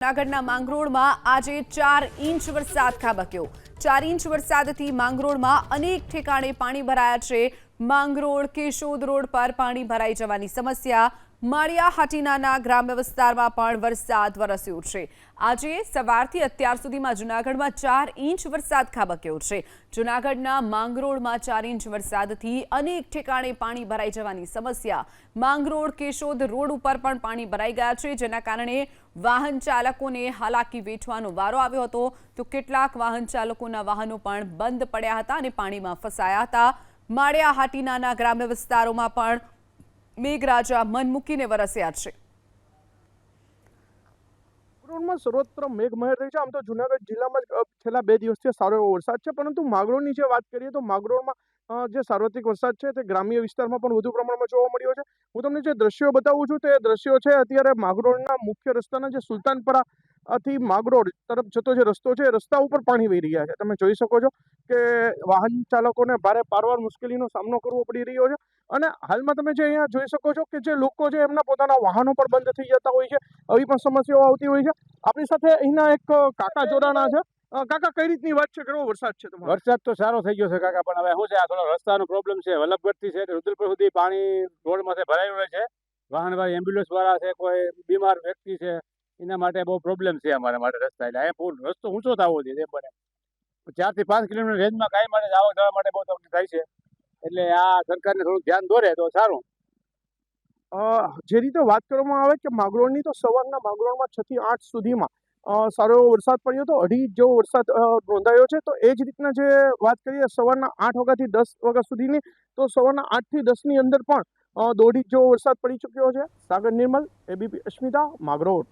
જૂનાગઢના માંગરોળમાં આજે ચાર ઇંચ વરસાદ ખાબક્યો. ચાર ઇંચ વરસાદથી માંગરોળમાં અનેક ઠેકાણે પાણી ભરાયા છે. માંગરોળ કેશોદ રોડ પર પાણી ભરાઈ જવાની સમસ્યા માળિયા હાટીનાના ગ્રામ્ય વિસ્તારમાં પણ વરસાદ વરસ્યો છે. આજે સવારથી અત્યાર સુધીમાં જૂનાગઢમાં ચાર ઇંચ વરસાદ ખાબક્યો છે. જૂનાગઢના માંગરોળમાં ચાર ઇંચ વરસાદથી અનેક ઠેકાણે પાણી ભરાઈ જવાની સમસ્યા. માંગરોળ કેશોદ રોડ ઉપર પણ પાણી ભરાઈ ગયા છે, જેના કારણે વાહન ચાલકોને હાલાકી વેઠવાનો વારો આવ્યો હતો. તો કેટલાક વાહન ચાલકોના વાહનો પણ બંધ પડ્યા હતા અને પાણીમાં ફસાયા હતા. માળિયા હાટીનાના ગ્રામ્ય વિસ્તારોમાં પણ મેઘરાજા મન મૂકીને વરસ્યા છે. માંગરોળમાં સર્વત્ર મેઘમહેર રહી છે. આમ તો જુનાગઢ જિલ્લામાં છેલ્લા બે દિવસથી સારો એવો વરસાદ છે. પરંતુ માગરોળની જે વાત કરીએ તો માગરોળમાં જે સાર્વત્રિક વરસાદ છે તે ગ્રામ્ય વિસ્તારમાં પણ વધુ પ્રમાણમાં જોવા મળ્યો છે. હું તમને જે દ્રશ્યો બતાવું છું તે દ્રશ્યો છે અત્યારે માગરોળના મુખ્ય રસ્તાના જે સુલતાનપરા અ, થી માગરોળ તરફ જતો જે રસ્તો છે રસ્તા ઉપર પાણી વહી રહ્યા છે. તમે જોઈ શકો છો કે વાહન ચાલકોને ભારે પારવાર મુશ્કેલીનો સામનો કરવો પડી રહ્યો છે. અને હાલમાં તમે જે અહીંયા જોઈ શકો છો કે જે લોકો છે એમના પોતાના વાહનો પણ બંધ થઈ જતા હોય છે, આવી પણ સમસ્યાઓ આવતી હોય છે. આપણી સાથે અહીંના એક કાકા જોડાણા છે. કાકા, કઈ રીતની વાત છે? કેવો વરસાદ છે તમારો? વરસાદ તો સારો થઈ ગયો છે કાકા, પણ હવે શું છે, આ થોડો રસ્તાનો પ્રોબ્લેમ છે વલ્લભગઢથી છે, રુદ્રપુર સુધી પાણી રોડમાંથી ભરાયું રહે છે. વાહન વાળી એમ્બ્યુલન્સ વાળા છે, કોઈ બીમાર વ્યક્તિ છે, એના માટે બહુ પ્રોબ્લેમ છે અમારા માટે રસ્તા. એટલે અહીંયા પૂર, રસ્તો ઊંચો થવો જોઈએ, એમ બને. ચારથી પાંચ કિલોમીટર રેન્જમાં કાંઈ માટે આવક જવા માટે બહુ તકલીફ થાય છે. એટલે આ સરકારને થોડું ધ્યાન દોરે તો સારું. જે રીતે વાત કરવામાં આવે કે માગરોળની તો સવારના માગરોળમાં છ થી આઠ સુધીમાં સારો એવો વરસાદ પડ્યો હતો અઢી જેવો વરસાદ નોંધાયો છે, તો એ જ રીતના જે વાત કરીએ સવારના આઠ વાગ્યાથી દસ વાગ્યા સુધીની, તો સવારના આઠથી દસની અંદર પણ દોઢી દોઢ જેવો વરસાદ પડી ચૂક્યો છે. સાગર નિર્મલ, એબીપી, અસ્મિતા, માગરોળ.